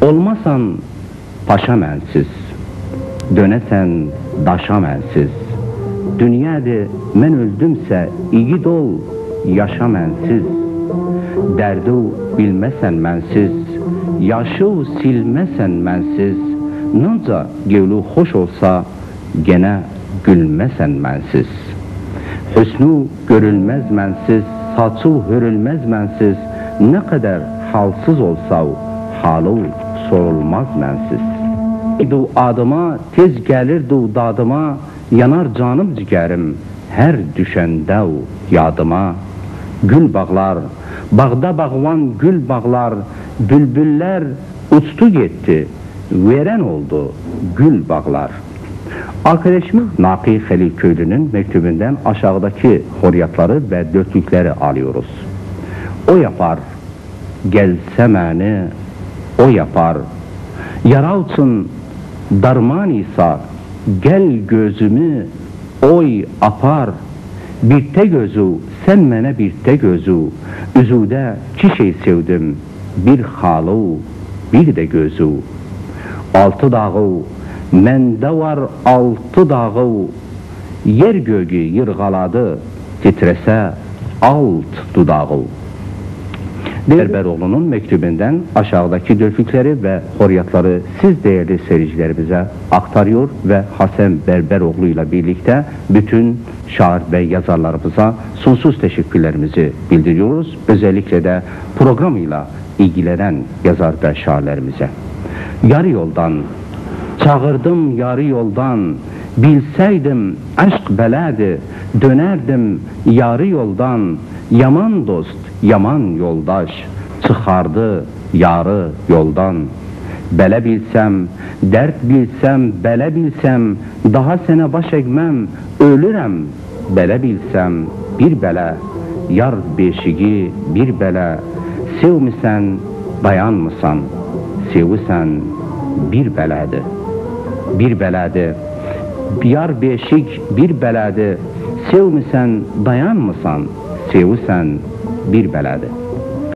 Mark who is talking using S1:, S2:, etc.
S1: Olmasan paşa mənsiz, dönəsən daşa mənsiz. Dünyadır, mən öldümsə, igid ol, yaşa mənsiz. Dərdi bilməsən mənsiz, yaşı silməsən mənsiz. Nanca gevlu xoş olsa, genə gülməsən mənsiz. Hüsnü görülməz mənsiz, saçı hörülməz mənsiz. Nə qədər halsız olsa, halı sorulmaz mənsiz. Du adıma, tez gəlirdi dadıma, yanar canım cigərim, hər düşəndə yadıma. Gül bağlar, bağda bağvan gül bağlar, bülbüller uçtu gitti, veren oldu gül bağlar. Arkadaşımız Naki Halil Köylü'nün mektubundan aşağıdaki horyatları ve dörtlükleri alıyoruz. O yapar, gelse məni, o yapar. Yara üçün darman isa, gel gözümü oy apar. Birte gözü, sen mənə birte gözü, üzüdə ki şey sevdim, bir halı, bir de gözü. Altı dağı, məndə var altı dağı, yer göğü yırğaladı, titresə alt dudağı. Berberoğlu'nun mektubinden aşağıdaki dörfükleri ve horyatları siz değerli seyircilerimize aktarıyor ve Hasan Berberoğlu ile birlikte bütün şair ve yazarlarımıza sonsuz teşekkürlerimizi bildiriyoruz. Özellikle de programıyla ilgilenen yazar ve şairlerimize. Yarı yoldan, çağırdım yarı yoldan, bilseydim aşk belədi, dönerdim yarı yoldan, yaman dost, yaman yoldaş, çıxardı yarı yoldan. Belə bilsəm, dərd bilsəm, belə bilsəm, daha sənə baş əkməm, ölürəm. Belə bilsəm, bir belə, yar beşiği bir belə, sevmisən, dayanmısan, sevisən, bir belədir. Bir belədir. Yar beşik bir belədir. Sevmisən, dayanmısan, sevisən, bir belədir.